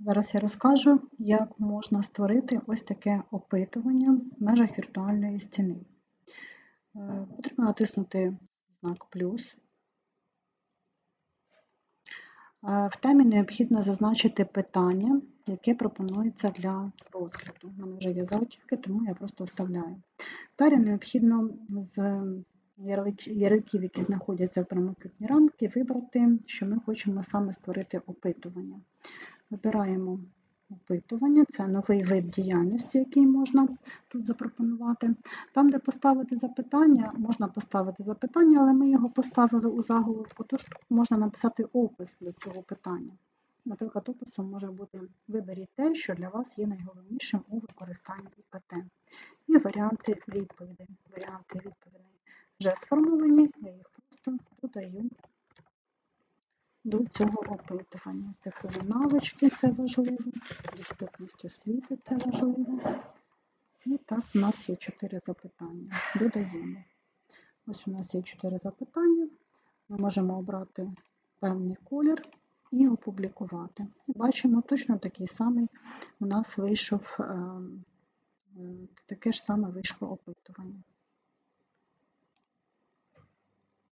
Зараз я розкажу, як можна створити ось таке опитування в межах віртуальної стіни. Е, Потрібно натиснути знак плюс. Е, В темі необхідно зазначити питання, яке пропонується для розгляду. У мене вже є заутівки, тому я просто вставляю. Далі необхідно з ярликів, які знаходяться в прямокутній рамці, вибрати, що ми хочемо саме створити опитування. Вибираємо опитування, це новий вид діяльності, який можна тут запропонувати. Там, де поставити запитання, можна поставити запитання, але ми його поставили у заголовку, тож можна написати опис до цього питання. Наприклад, описом може бути виберіть те, що для вас є найголовнішим у використанні ІКТ. І варіанти відповідей. Варіанти відповідей вже сформовані, я їх просто додаю до цього опитування. Цифрові навички це важливо, доступність освіти це важливо. І так, у нас є чотири запитання. Додаємо. Ось у нас є чотири запитання. Ми можемо обрати певний колір і опублікувати. І бачимо, точно такий самий у нас вийшов, е, е, таке ж саме вийшло опитування.